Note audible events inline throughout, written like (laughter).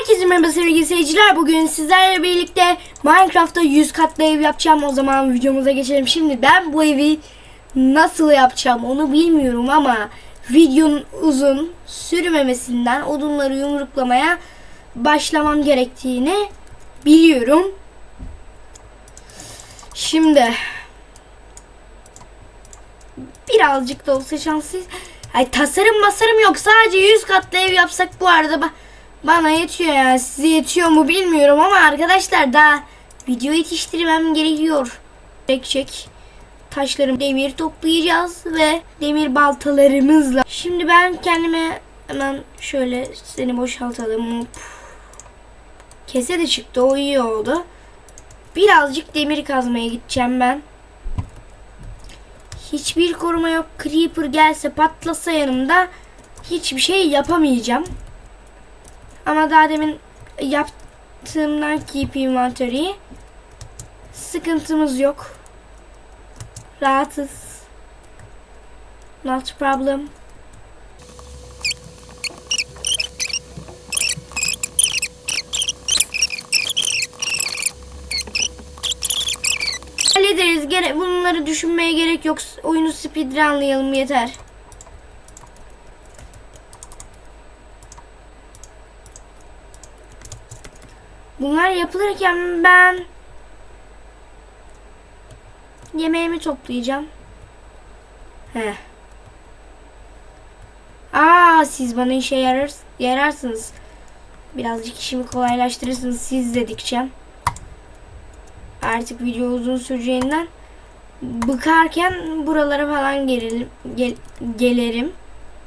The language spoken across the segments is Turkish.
Herkese merhaba sevgili seyirciler. Bugün sizlerle birlikte Minecraft'ta 100 katlı ev yapacağım. O zaman videomuza geçelim. Şimdi ben bu evi nasıl yapacağım onu bilmiyorum ama videonun uzun sürmemesinden odunları yumruklamaya başlamam gerektiğini biliyorum. Şimdi birazcık da olsa şanssız. Ay tasarım masarım yok. Sadece 100 katlı ev yapsak bu arada ba- bana yetiyor yani. Size yetiyor mu bilmiyorum ama arkadaşlar daha video yetiştirmem gerekiyor. Gerekecek taşlarım demir toplayacağız ve demir baltalarımızla. Şimdi ben kendime hemen şöyle seni boşaltalım. Kese de çıktı o iyi oldu. Birazcık demir kazmaya gideceğim ben. Hiçbir koruma yok. Creeper gelse patlasa yanımda hiçbir şey yapamayacağım. Ama daha demin yaptığımdan keep inventory sıkıntımız yok. Rahatız. Not problem. Hallederiz. Gere bunları düşünmeye gerek yok. Oyunu speedrunlayalım yeter. Bunlar yapılırken ben yemeğimi toplayacağım. He. Aa siz bana işe yarar, yararsınız. Birazcık işimi kolaylaştırırsınız siz dedikçe. Artık video uzun süreceğinden bıkarken buralara falan gelelim, gel, gelirim.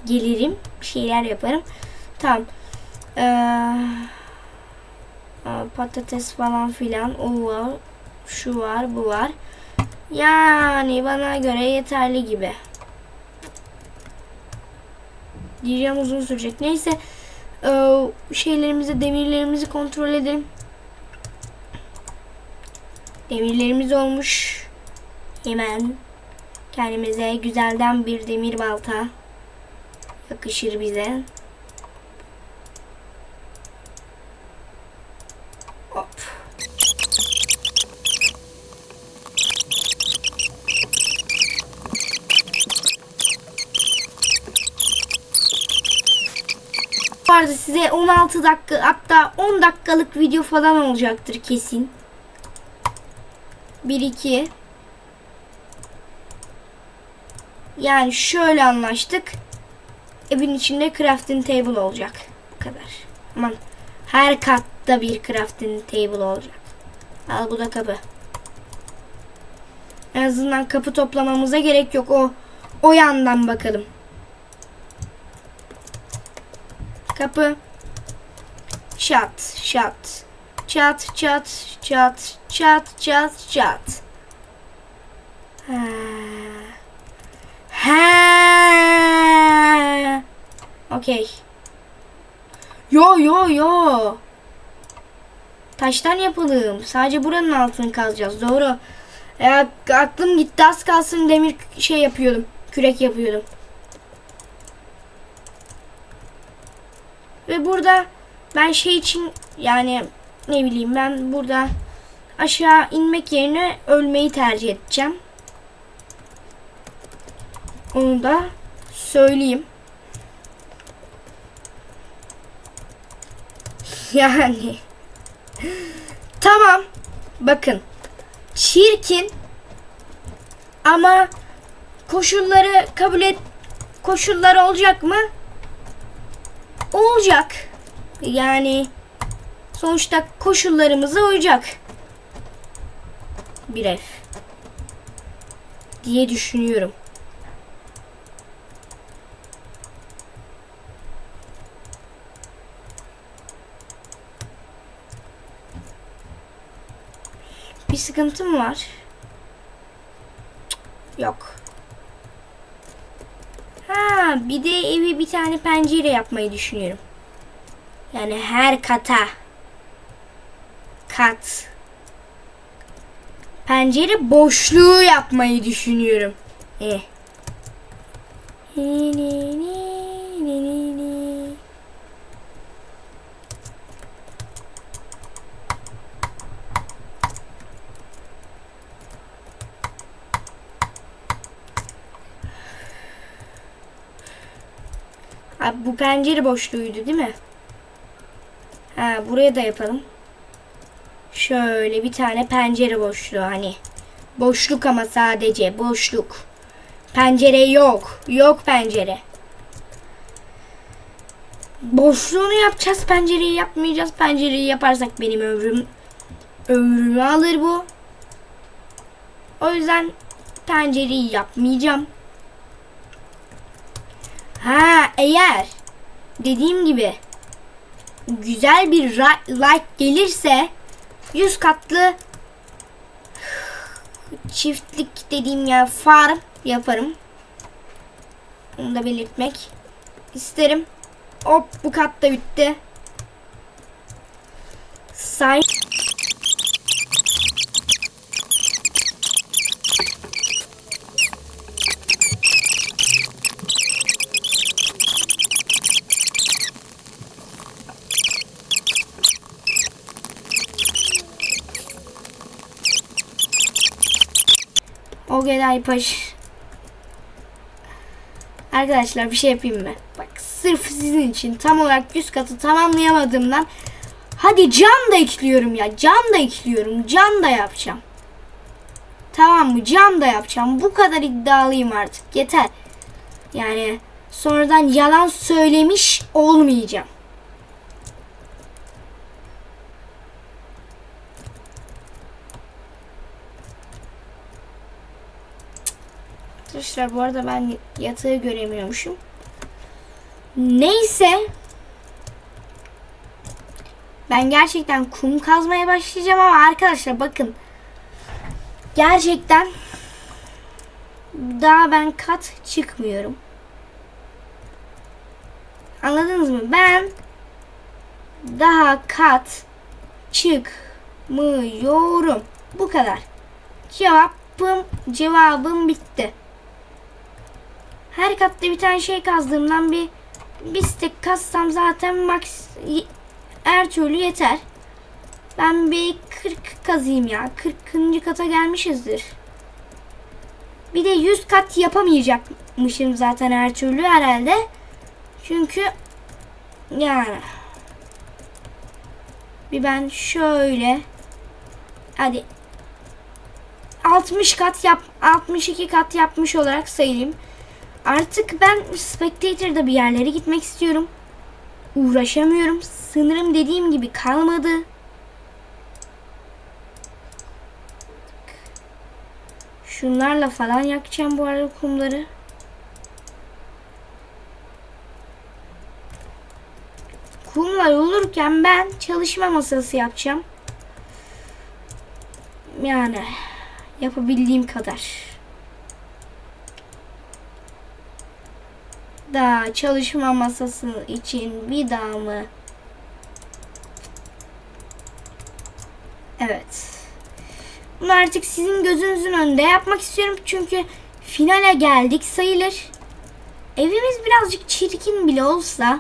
Gelirim. Bir şeyler yaparım. Tamam. Ee, Aa, patates falan filan o var şu var bu var. Yani bana göre yeterli gibi. Diyeceğim uzun sürecek. Neyse ee, şeylerimizi demirlerimizi kontrol edelim. Demirlerimiz olmuş. Hemen kendimize güzelden bir demir balta yakışır bize Arada size 16 dakika hatta 10 dakikalık video falan olacaktır kesin. 1 2 Yani şöyle anlaştık. Evin içinde crafting table olacak. Bu kadar. Aman her katta bir crafting table olacak. Al bu da kapı. En azından kapı toplamamıza gerek yok. O o yandan bakalım. Kapı. Çat, çat. Çat, çat, çat, çat, çat, çat. Ha. Ha. Okey. Yo yo yo. Taştan yapalım. Sadece buranın altını kazacağız. Doğru. Ya, aklım gitti az kalsın demir şey yapıyordum. Kürek yapıyordum. Ve burada ben şey için yani ne bileyim ben burada aşağı inmek yerine ölmeyi tercih edeceğim. Onu da söyleyeyim. (laughs) Yani. Tamam. Bakın. Çirkin. Ama koşulları kabul et. Koşullar olacak mı? Olacak. Yani sonuçta koşullarımıza uyacak. Bir ev. Diye düşünüyorum. Bir sıkıntım var. Yok. Ha, bir de evi bir tane pencere yapmayı düşünüyorum. Yani her kata kat pencere boşluğu yapmayı düşünüyorum. Eh. Ni, Abi bu pencere boşluğuydu değil mi? Ha buraya da yapalım. Şöyle bir tane pencere boşluğu hani. Boşluk ama sadece boşluk. Pencere yok. Yok pencere. Boşluğunu yapacağız. Pencereyi yapmayacağız. Pencereyi yaparsak benim ömrüm ömrümü alır bu. O yüzden pencereyi yapmayacağım. Ha eğer dediğim gibi güzel bir like gelirse 100 katlı çiftlik dediğim ya farm yaparım. Onu da belirtmek isterim. Hop bu kat da bitti. Say Ogeday Paş. Arkadaşlar bir şey yapayım mı? Bak sırf sizin için tam olarak 100 katı tamamlayamadığımdan hadi cam da ekliyorum ya. Cam da ekliyorum. Cam da yapacağım. Tamam mı? Cam da yapacağım. Bu kadar iddialıyım artık. Yeter. Yani sonradan yalan söylemiş olmayacağım. Arkadaşlar bu arada ben yatağı göremiyormuşum. Neyse. Ben gerçekten kum kazmaya başlayacağım ama arkadaşlar bakın. Gerçekten daha ben kat çıkmıyorum. Anladınız mı? Ben daha kat çıkmıyorum. Bu kadar. Cevabım cevabım bitti. Her katta bir tane şey kazdığımdan bir bir stek kazsam zaten max her türlü yeter. Ben bir 40 kazayım ya. 40. kata gelmişizdir. Bir de 100 kat yapamayacakmışım zaten her türlü herhalde. Çünkü yani bir ben şöyle hadi 60 kat yap 62 kat yapmış olarak sayayım. Artık ben Spectator'da bir yerlere gitmek istiyorum. Uğraşamıyorum. Sınırım dediğim gibi kalmadı. Şunlarla falan yakacağım bu arada kumları. Kumlar olurken ben çalışma masası yapacağım. Yani yapabildiğim kadar. Daha çalışma masası için bir daha mı? Evet. Bunu artık sizin gözünüzün önünde yapmak istiyorum çünkü finale geldik sayılır. Evimiz birazcık çirkin bile olsa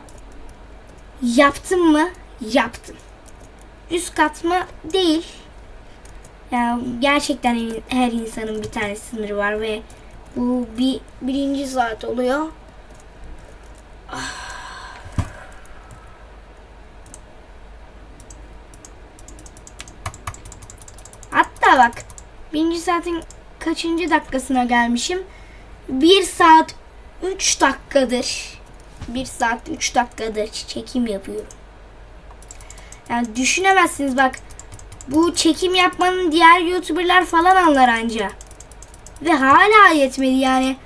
yaptım mı? Yaptım. Üst kat mı? Değil. Ya gerçekten her insanın bir tane sınırı var ve bu bir birinci saat oluyor. Hatta bak birinci saatin kaçıncı dakikasına gelmişim? Bir saat üç dakikadır. Bir saat üç dakikadır çekim yapıyorum. Yani düşünemezsiniz bak. Bu çekim yapmanın diğer youtuberlar falan anlar anca. Ve hala yetmedi yani.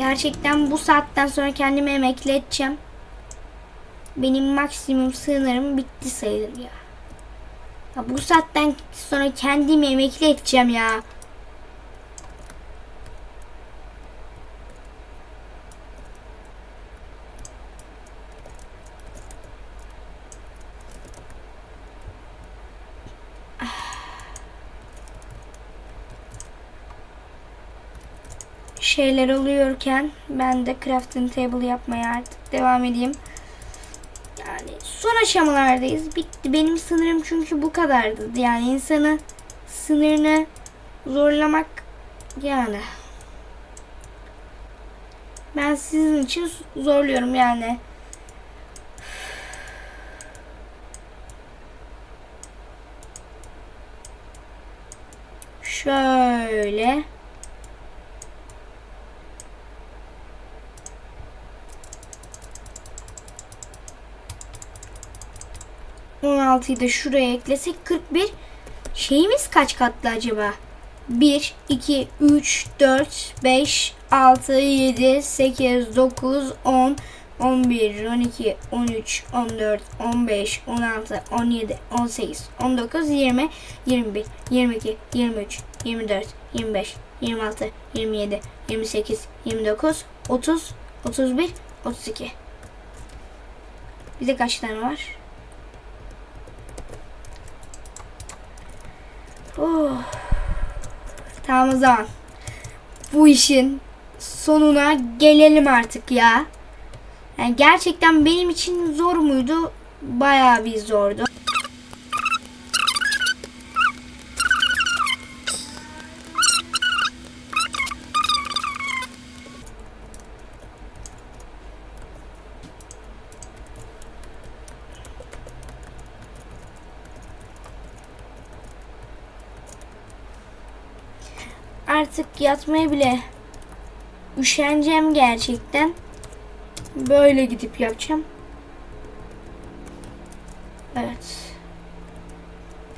Gerçekten bu saatten sonra kendimi emekli edeceğim. Benim maksimum sınırım bitti sayılır ya. ya bu saatten sonra kendimi emekli edeceğim ya. Şeyler oluyorken ben de crafting table yapmaya artık devam edeyim. Yani son aşamalardayız. Bitti. Benim sınırım çünkü bu kadardı. Yani insanı sınırını zorlamak yani Ben sizin için zorluyorum yani. Şöyle. On altıyı da şuraya eklesek 41. Şeyimiz kaç katlı acaba? 1, 2, 3, 4, 5, 6, 7, 8, 9, 10, 11, 12, 13, 14, 15, 16, 17, 18, 19, 20, 21, 22, 23, 24, 25, 26, 27, 28, 29, 30, 31, 32. Bize kaç tane var? Oh. Tamam o zaman. Bu işin sonuna gelelim artık ya. Yani gerçekten benim için zor muydu? Bayağı bir zordu. Artık yatmaya bile üşeneceğim gerçekten. Böyle gidip yapacağım. Evet.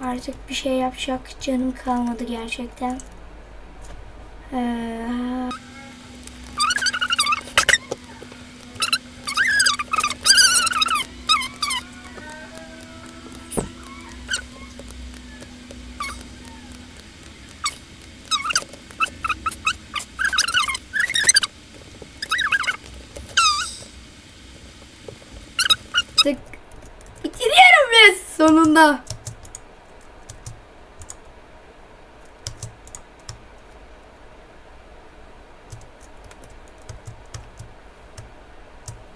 Artık bir şey yapacak canım kalmadı gerçekten. Ee, artık bitiriyorum ve sonunda.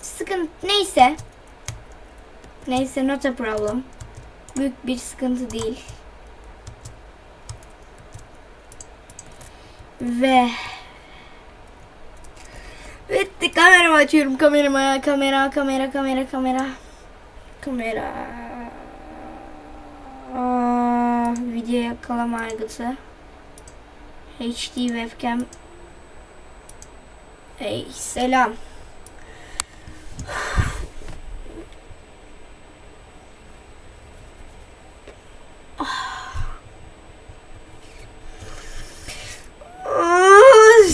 Sıkıntı neyse. Neyse not a problem. Büyük bir sıkıntı değil. Ve Bitti kameramı açıyorum kameramı kamera kamera kamera kamera kamera Video yakalama HD webcam. Hey selam. Ah,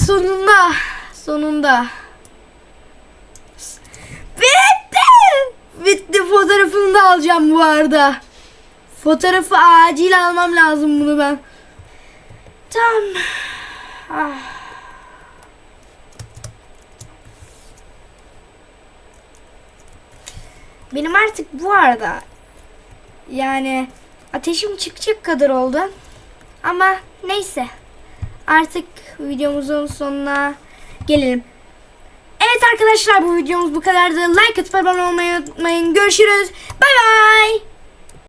sonunda sonunda. Bitti. Bitti fotoğrafını da alacağım bu arada fotoğrafı acil almam lazım bunu ben tamam ah. benim artık bu arada yani ateşim çıkacak kadar oldu ama neyse artık videomuzun sonuna gelelim. Evet arkadaşlar bu videomuz bu kadardı. Like atıp abone olmayı unutmayın. Görüşürüz. Bay bay.